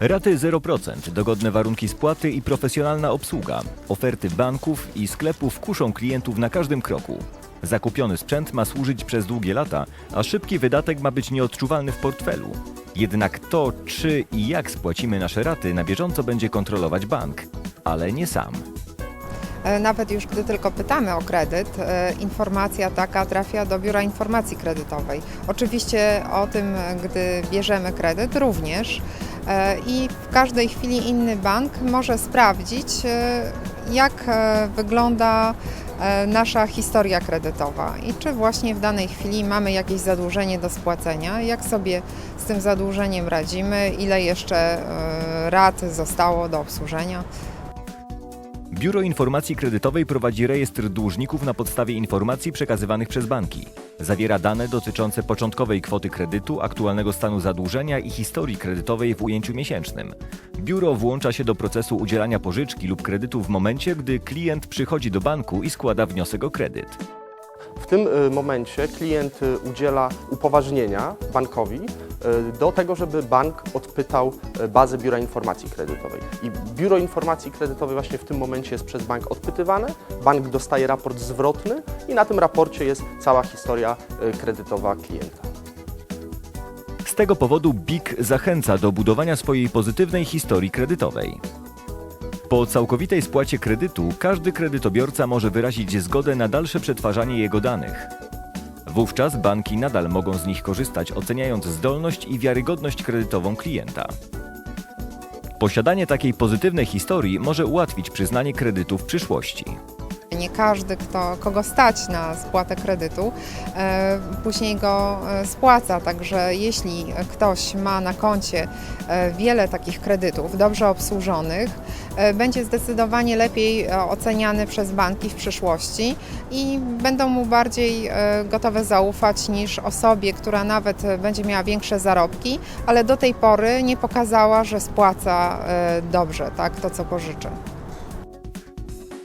Raty 0%, dogodne warunki spłaty i profesjonalna obsługa. Oferty banków i sklepów kuszą klientów na każdym kroku. Zakupiony sprzęt ma służyć przez długie lata, a szybki wydatek ma być nieodczuwalny w portfelu. Jednak to, czy i jak spłacimy nasze raty, na bieżąco będzie kontrolować bank, ale nie sam. E, Nawet już gdy tylko pytamy o kredyt, e, informacja taka trafia do Biura Informacji Kredytowej. Oczywiście o tym, gdy bierzemy kredyt również i w każdej chwili inny bank może sprawdzić, e, jak e, wygląda e, nasza historia kredytowa i czy właśnie w danej chwili mamy jakieś zadłużenie do spłacenia, jak sobie z tym zadłużeniem radzimy, ile jeszcze e, rat zostało do obsłużenia. Biuro Informacji Kredytowej prowadzi rejestr dłużników na podstawie informacji przekazywanych przez banki. Zawiera dane dotyczące początkowej kwoty kredytu, aktualnego stanu zadłużenia i historii kredytowej w ujęciu miesięcznym. Biuro włącza się do procesu udzielania pożyczki lub kredytu w momencie, gdy klient przychodzi do banku i składa wniosek o kredyt. W tym y, momencie klient y, udziela upoważnienia bankowi do tego, żeby bank odpytał y, bazę Biura Informacji Kredytowej. I Biuro Informacji Kredytowej właśnie w tym momencie jest przez bank odpytywane, bank dostaje raport zwrotny i na tym raporcie jest cała historia y, kredytowa klienta. Z tego powodu BIK zachęca do budowania swojej pozytywnej historii kredytowej. Po całkowitej spłacie kredytu każdy kredytobiorca może wyrazić zgodę na dalsze przetwarzanie jego danych. Wówczas banki nadal mogą z nich korzystać, oceniając zdolność i wiarygodność kredytową klienta. Posiadanie takiej pozytywnej historii może ułatwić przyznanie kredytu w przyszłości. Nie każdy, kto, kogo stać na spłatę kredytu, e, później go e, spłaca. Także jeśli ktoś ma na koncie e, wiele takich kredytów dobrze obsłużonych, będzie zdecydowanie lepiej oceniany przez banki w przyszłości i będą mu bardziej gotowe zaufać niż osobie, która nawet będzie miała większe zarobki, ale do tej pory nie pokazała, że spłaca dobrze tak, to, co pożyczy.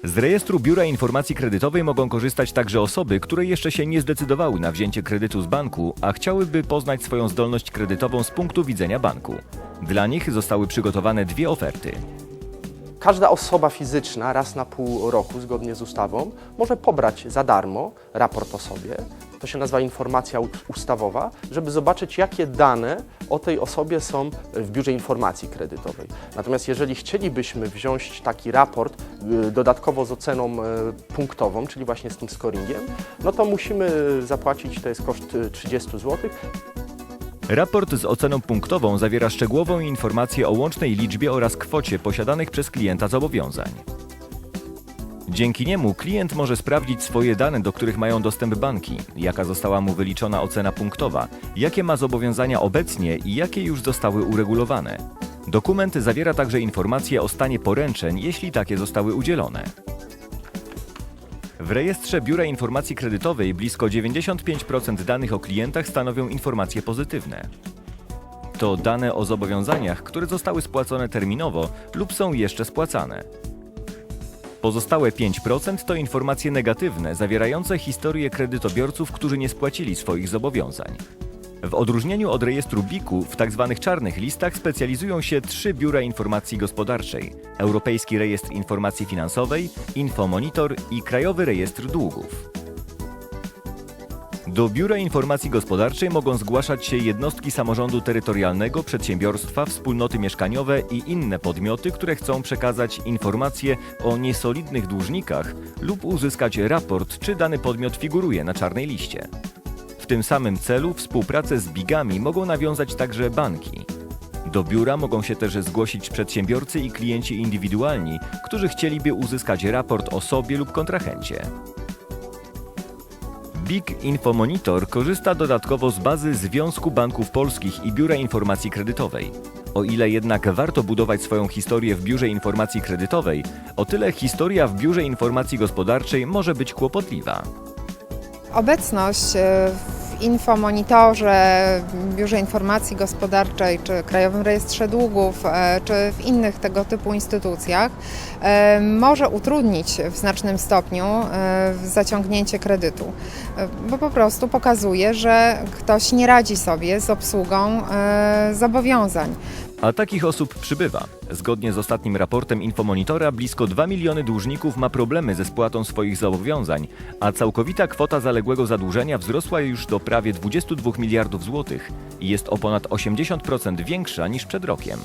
Z rejestru Biura Informacji Kredytowej mogą korzystać także osoby, które jeszcze się nie zdecydowały na wzięcie kredytu z banku, a chciałyby poznać swoją zdolność kredytową z punktu widzenia banku. Dla nich zostały przygotowane dwie oferty. Każda osoba fizyczna raz na pół roku, zgodnie z ustawą, może pobrać za darmo raport o sobie. To się nazywa informacja ustawowa, żeby zobaczyć, jakie dane o tej osobie są w biurze informacji kredytowej. Natomiast jeżeli chcielibyśmy wziąć taki raport y, dodatkowo z oceną y, punktową, czyli właśnie z tym scoringiem, no to musimy zapłacić, to jest koszt y, 30 zł, Raport z oceną punktową zawiera szczegółową informację o łącznej liczbie oraz kwocie posiadanych przez klienta zobowiązań. Dzięki niemu klient może sprawdzić swoje dane, do których mają dostęp banki, jaka została mu wyliczona ocena punktowa, jakie ma zobowiązania obecnie i jakie już zostały uregulowane. Dokument zawiera także informacje o stanie poręczeń, jeśli takie zostały udzielone. W rejestrze Biura Informacji Kredytowej blisko 95% danych o klientach stanowią informacje pozytywne. To dane o zobowiązaniach, które zostały spłacone terminowo lub są jeszcze spłacane. Pozostałe 5% to informacje negatywne, zawierające historię kredytobiorców, którzy nie spłacili swoich zobowiązań. W odróżnieniu od rejestru BIK-u w tzw. czarnych listach specjalizują się trzy biura informacji gospodarczej: Europejski Rejestr Informacji Finansowej, Infomonitor i Krajowy Rejestr Długów. Do Biura Informacji Gospodarczej mogą zgłaszać się jednostki samorządu terytorialnego, przedsiębiorstwa, wspólnoty mieszkaniowe i inne podmioty, które chcą przekazać informacje o niesolidnych dłużnikach lub uzyskać raport, czy dany podmiot figuruje na czarnej liście. W tym samym celu współpracę z BIG-ami mogą nawiązać także banki. Do biura mogą się też zgłosić przedsiębiorcy i klienci indywidualni, którzy chcieliby uzyskać raport o sobie lub kontrahencie. BIG Infomonitor korzysta dodatkowo z bazy Związku Banków Polskich i Biura Informacji Kredytowej. O ile jednak warto budować swoją historię w Biurze Informacji Kredytowej, o tyle historia w Biurze Informacji Gospodarczej może być kłopotliwa. Obecność e, w Infomonitorze, Biurze Informacji Gospodarczej, czy Krajowym Rejestrze Długów, e, czy w innych tego typu instytucjach e, może utrudnić w znacznym stopniu e, zaciągnięcie kredytu, bo po prostu pokazuje, że ktoś nie radzi sobie z obsługą zobowiązań. A takich osób przybywa. Zgodnie z ostatnim raportem Infomonitora, blisko 2 miliony dłużników ma problemy ze spłatą swoich zobowiązań, a całkowita kwota zaległego zadłużenia wzrosła już do prawie 22 miliardów złotych i jest o ponad 80% większa niż przed rokiem.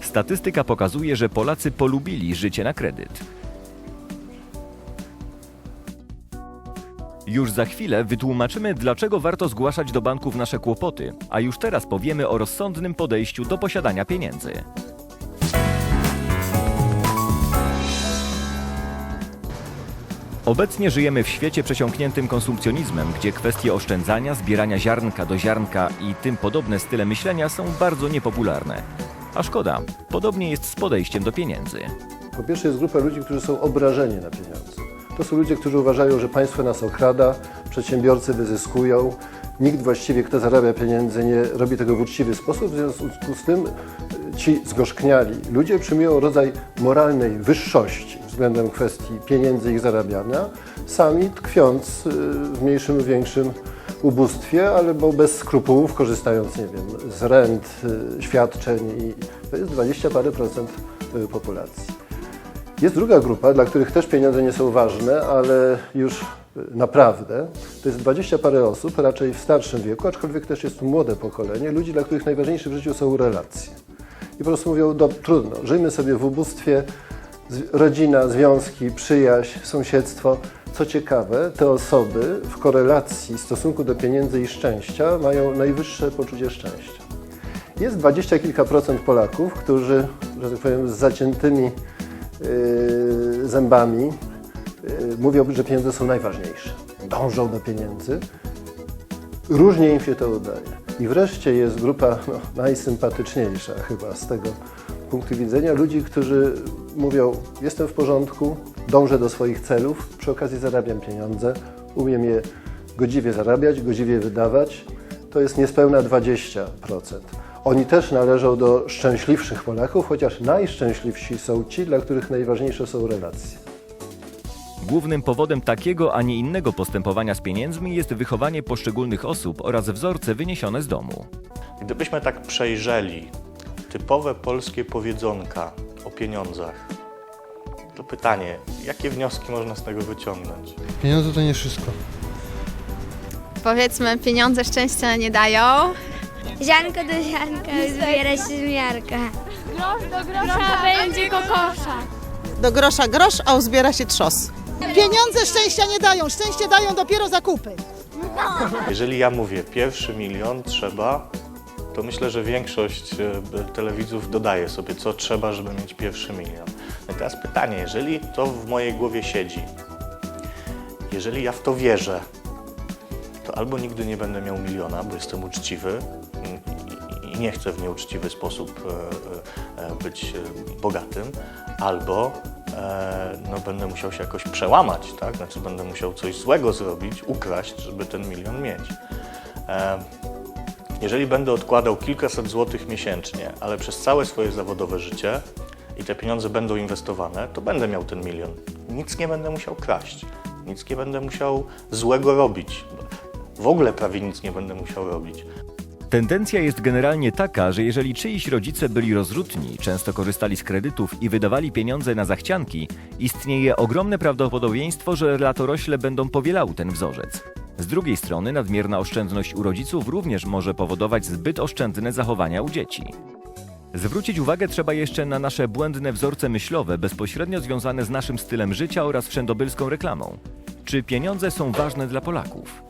Statystyka pokazuje, że Polacy polubili życie na kredyt. Już za chwilę wytłumaczymy, dlaczego warto zgłaszać do banków nasze kłopoty, a już teraz powiemy o rozsądnym podejściu do posiadania pieniędzy. Obecnie żyjemy w świecie przesiąkniętym konsumpcjonizmem, gdzie kwestie oszczędzania, zbierania ziarnka do ziarnka i tym podobne style myślenia są bardzo niepopularne. A szkoda, podobnie jest z podejściem do pieniędzy. Po pierwsze jest grupa ludzi, którzy są obrażeni na pieniądze. To są ludzie, którzy uważają, że państwo nas okrada, przedsiębiorcy wyzyskują, nikt właściwie, kto zarabia pieniądze, nie robi tego w uczciwy sposób. W związku z tym y, ci zgorzkniali ludzie przyjmują rodzaj moralnej wyższości względem kwestii pieniędzy ich zarabiania, sami tkwiąc y, w mniejszym lub większym ubóstwie, albo bez skrupułów, korzystając, nie wiem, z rent, y, świadczeń i to jest 20 parę procent populacji. Jest druga grupa, dla których też pieniądze nie są ważne, ale już naprawdę. To jest 20 parę osób, raczej w starszym wieku, aczkolwiek też jest młode pokolenie, ludzi, dla których najważniejsze w życiu są relacje. I po prostu mówią, do, trudno, żyjmy sobie w ubóstwie, rodzina, związki, przyjaźń, sąsiedztwo. Co ciekawe, te osoby w korelacji stosunku do pieniędzy i szczęścia mają najwyższe poczucie szczęścia. Jest dwadzieścia kilka procent Polaków, którzy, że tak powiem, z zaciętymi zębami yy, mówią, że pieniądze są najważniejsze. Dążą do pieniędzy. Różnie im się to udaje. I wreszcie jest grupa no, najsympatyczniejsza chyba z tego punktu widzenia ludzi, którzy mówią: Jestem w porządku, dążę do swoich celów, przy okazji zarabiam pieniądze, umiem je godziwie zarabiać, godziwie wydawać. To jest niespełna 20%. Oni też należą do szczęśliwszych Polaków, chociaż najszczęśliwsi są ci, dla których najważniejsze są relacje. Głównym powodem takiego, a nie innego postępowania z pieniędzmi jest wychowanie poszczególnych osób oraz wzorce wyniesione z domu. Gdybyśmy tak przejrzeli typowe polskie powiedzonka o pieniądzach, to pytanie, jakie wnioski można z tego wyciągnąć? Pieniądze to nie wszystko. Powiedzmy, pieniądze szczęścia nie dają. Ziarnko do ziarnka zbiera się z miarka. Grosza będzie kokosza. Do grosza grosz, a uzbiera się trzos. Pieniądze szczęścia nie dają, szczęście dają dopiero zakupy. Jeżeli ja mówię pierwszy milion trzeba, to myślę, że większość e, telewidzów dodaje sobie, co trzeba, żeby mieć pierwszy milion. No i teraz pytanie, jeżeli to w mojej głowie siedzi, jeżeli ja w to wierzę, to albo nigdy nie będę miał miliona, bo jestem uczciwy i- nie chcę w nieuczciwy sposób e, e, być e, bogatym, albo no, będę musiał się jakoś przełamać, tak? Znaczy będę musiał coś złego zrobić, ukraść, żeby ten milion mieć. Jeżeli będę odkładał kilkaset złotych miesięcznie, ale przez całe swoje zawodowe życie i te pieniądze będą inwestowane, to będę miał ten milion. Nic nie będę musiał kraść, nic nie będę musiał złego robić. W ogóle prawie nic nie będę musiał robić. Tendencja jest generalnie taka, że jeżeli czyiś rodzice byli rozrzutni, często korzystali z kredytów i wydawali pieniądze na zachcianki, istnieje ogromne prawdopodobieństwo, że latorośle będą powielały ten wzorzec. Z drugiej strony nadmierna oszczędność u rodziców również może powodować zbyt oszczędne zachowania u dzieci. Zwrócić uwagę trzeba jeszcze na nasze błędne wzorce myślowe bezpośrednio związane z naszym stylem życia oraz wszędobylską reklamą. Czy pieniądze są ważne dla Polaków?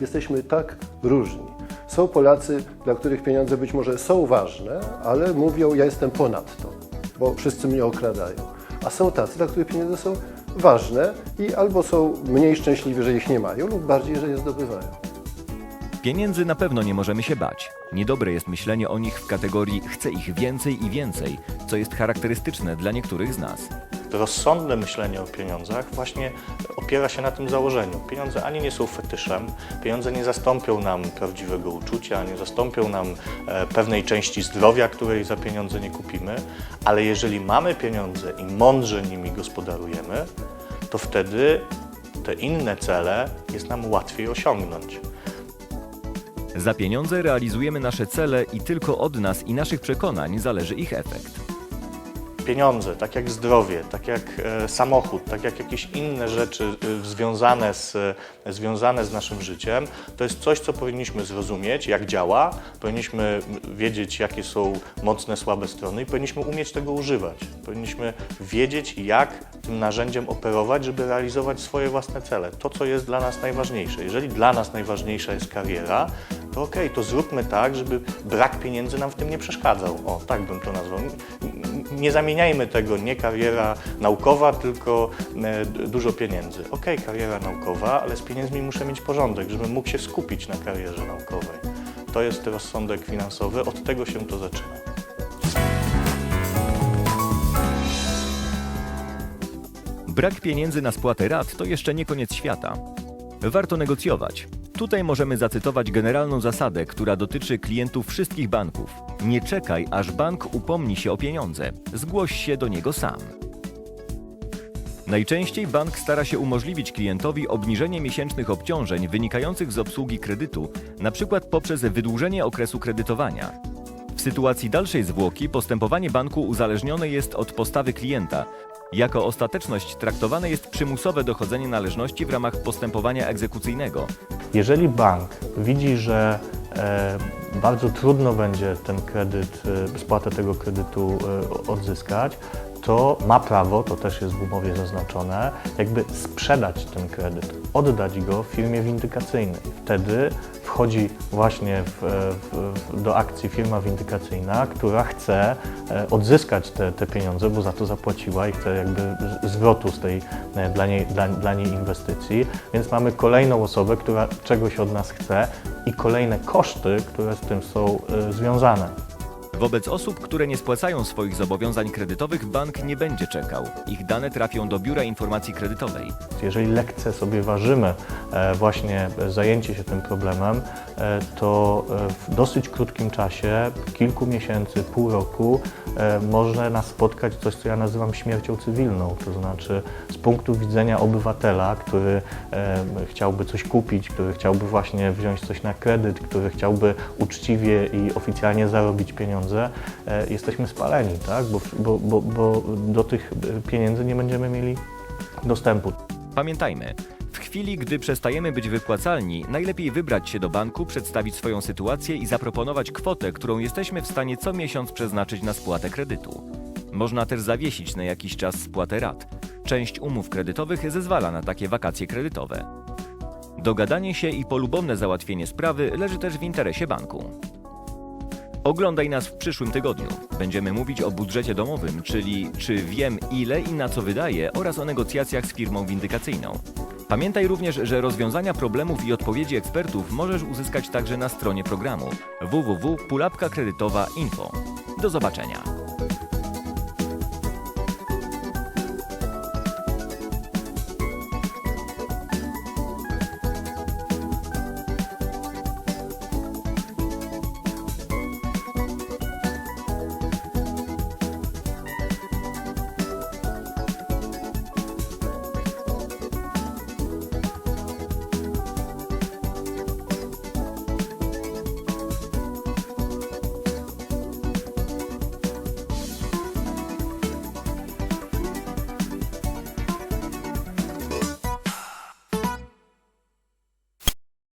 Jesteśmy tak różni. Są Polacy, dla których pieniądze być może są ważne, ale mówią, ja jestem ponad to, bo wszyscy mnie okradają. A są tacy, dla których pieniądze są ważne i albo są mniej szczęśliwi, że ich nie mają, lub bardziej, że je zdobywają. Pieniędzy na pewno nie możemy się bać. Niedobre jest myślenie o nich w kategorii chcę ich więcej i więcej, co jest charakterystyczne dla niektórych z nas. Rozsądne myślenie o pieniądzach właśnie opiera się na tym założeniu. Pieniądze ani nie są fetyszem, pieniądze nie zastąpią nam prawdziwego uczucia, nie zastąpią nam e, pewnej części zdrowia, której za pieniądze nie kupimy, ale jeżeli mamy pieniądze i mądrze nimi gospodarujemy, to wtedy te inne cele jest nam łatwiej osiągnąć. Za pieniądze realizujemy nasze cele i tylko od nas i naszych przekonań zależy ich efekt. Pieniądze, tak jak zdrowie, tak jak e, samochód, tak jak jakieś inne rzeczy e, związane z, e, związane z naszym życiem, to jest coś, co powinniśmy zrozumieć, jak działa, powinniśmy wiedzieć, jakie są mocne, słabe strony i powinniśmy umieć tego używać. Powinniśmy wiedzieć, jak tym narzędziem operować, żeby realizować swoje własne cele. To, co jest dla nas najważniejsze. Jeżeli dla nas najważniejsza jest kariera, to okej, to zróbmy tak, żeby brak pieniędzy nam w tym nie przeszkadzał. O, tak bym to nazwał. Nie zamieniajmy tego nie kariera naukowa, tylko e, dużo pieniędzy. Okej, kariera naukowa, ale z pieniędzmi muszę mieć porządek, żebym mógł się skupić na karierze naukowej. To jest rozsądek finansowy, od tego się to zaczyna. Brak pieniędzy na spłatę rat to jeszcze nie koniec świata. Warto negocjować. Tutaj możemy zacytować generalną zasadę, która dotyczy klientów wszystkich banków. Nie czekaj, aż bank upomni się o pieniądze. Zgłoś się do niego sam. Najczęściej bank stara się umożliwić klientowi obniżenie miesięcznych obciążeń wynikających z obsługi kredytu, np. poprzez wydłużenie okresu kredytowania. W sytuacji dalszej zwłoki postępowanie banku uzależnione jest od postawy klienta. Jako ostateczność traktowane jest przymusowe dochodzenie należności w ramach postępowania egzekucyjnego. Jeżeli bank widzi, że e, bardzo trudno będzie ten kredyt, e, spłatę tego kredytu e, odzyskać, to ma prawo, to też jest w umowie zaznaczone, jakby sprzedać ten kredyt, oddać go firmie windykacyjnej. Wtedy wchodzi właśnie w, w, do akcji firma windykacyjna, która chce e, odzyskać te, te pieniądze, bo za to zapłaciła i chce jakby zwrotu z tej e, dla niej, dla, dla niej inwestycji. Więc mamy kolejną osobę, która czegoś od nas chce i kolejne koszty, które z tym są e, związane. Wobec osób, które nie spłacają swoich zobowiązań kredytowych, bank nie będzie czekał. Ich dane trafią do Biura Informacji Kredytowej. Jeżeli lekce sobie ważymy e, właśnie zajęcie się tym problemem, e, to e, w dosyć krótkim czasie, kilku miesięcy, pół roku, może nas spotkać coś, co ja nazywam śmiercią cywilną. To znaczy z punktu widzenia obywatela, który chciałby coś kupić, który chciałby właśnie wziąć coś na kredyt, który chciałby uczciwie i oficjalnie zarobić pieniądze, e, jesteśmy spaleni, tak? bo, bo, bo, bo do tych pieniędzy nie będziemy mieli dostępu. Pamiętajmy, w chwili, gdy przestajemy być wypłacalni, najlepiej wybrać się do banku, przedstawić swoją sytuację i zaproponować kwotę, którą jesteśmy w stanie co miesiąc przeznaczyć na spłatę kredytu. Można też zawiesić na jakiś czas spłatę rat. Część umów kredytowych zezwala na takie wakacje kredytowe. Dogadanie się i polubowne załatwienie sprawy leży też w interesie banku. Oglądaj nas w przyszłym tygodniu. Będziemy mówić o budżecie domowym, czyli czy wiem ile i na co wydaję oraz o negocjacjach z firmą windykacyjną. Pamiętaj również, że rozwiązania problemów i odpowiedzi ekspertów możesz uzyskać także na stronie programu www.pulapkakredytowa.info. Do zobaczenia.